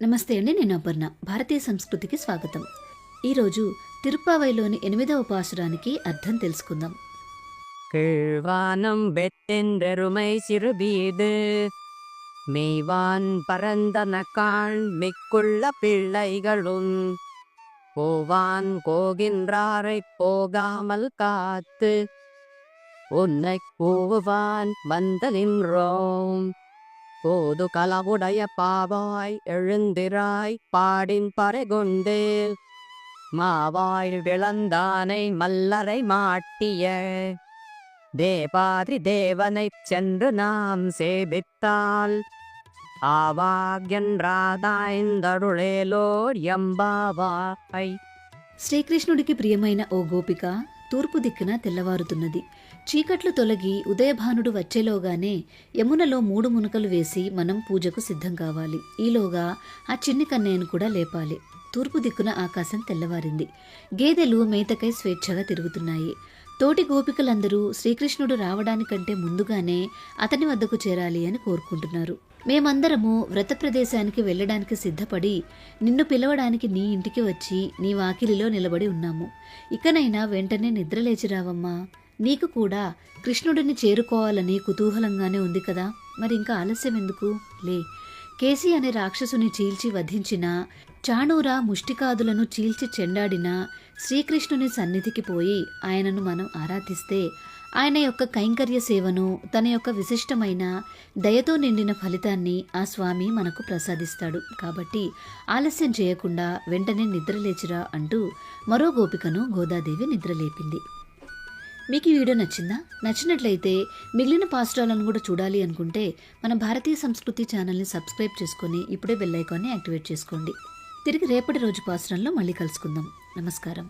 నమస్తే అండి నేను అపర్ణ భారతీయ సంస్కృతికి స్వాగతం ఈరోజు తిరుప్పావైలోని ఎనిమిదవ పాసురానికి అర్థం తెలుసుకుందాం கீழ்வானம் வெட்டென்றெருமை சிறுபீது மெய்வான் பரந்தனக்காள் மிக்குள்ள பிள்ளைகளும் போவான் போகின்றாரைப் போகாமல் காத்து உன்னை கூவுவான் வந்து நின்றோம் போது களவுடைய பாவாய் எழுந்திராய் பாடின் பறைகொண்டு மாவாய் விளந்தானை மல்லரை மாட்டிய தேவாதி தேவனைச் சென்று நாம் சேவித்தால் ஆவாகென்றாதாய்ந்தருளேலோர் எம்பாவாய் శ్రీకృష్ణుడికి ప్రియమైన ఓ గోపిక తూర్పు దిక్కున తెల్లవారుతున్నది. చీకట్లు తొలగి ఉదయభానుడు వచ్చేలోగానే యమునలో మూడు మునకలు వేసి మనం పూజకు సిద్ధం కావాలి. ఈలోగా ఆ చిన్ని కన్నయ్యను కూడా లేపాలి. తూర్పు దిక్కున ఆకాశం తెల్లవారింది. గేదెలు మేతకై స్వేచ్ఛగా తిరుగుతున్నాయి. తోటి గోపికలందరూ శ్రీకృష్ణుడు రావడానికంటే ముందుగానే అతని వద్దకు చేరాలి అని కోరుకుంటున్నారు. మేమందరము వ్రత ప్రదేశానికి వెళ్ళడానికి సిద్ధపడి నిన్ను పిలవడానికి నీ ఇంటికి వచ్చి నీ వాకిలిలో నిలబడి ఉన్నాము. ఇకనైనా వెంటనే నిద్రలేచి రావమ్మా. నీకు కూడా కృష్ణుడిని చేరుకోవాలని కుతూహలంగానే ఉంది కదా. మరి ఇంకా ఆలస్యం ఎందుకు లే కేసి అనే రాక్షసుని చీల్చి వధించిన చాణూర ముష్టికాదులను చీల్చి చెండాడిన శ్రీకృష్ణుని సన్నిధికి పోయి ఆయనను మనం ఆరాధిస్తే ఆయన యొక్క కైంకర్య సేవను తన యొక్క విశిష్టమైన దయతో నిండిన ఫలితాన్ని ఆ స్వామి మనకు ప్రసాదిస్తాడు. కాబట్టి ఆలస్యం చేయకుండా వెంటనే నిద్రలేచిరా అంటూ మరో గోపికను గోదాదేవి నిద్రలేపింది. మీకు ఈ వీడియో నచ్చిందా? నచ్చినట్లయితే మిగిలిన పాస్ట్రాలను కూడా చూడాలి అనుకుంటే మన భారతీయ సంస్కృతి ఛానల్ని సబ్స్క్రైబ్ చేసుకొని ఇప్పుడే బెల్ ఐకాన్ని యాక్టివేట్ చేసుకోండి. తిరిగి రేపటి రోజు పాస్ట్రాల్లో మళ్ళీ కలుసుకుందాం. నమస్కారం.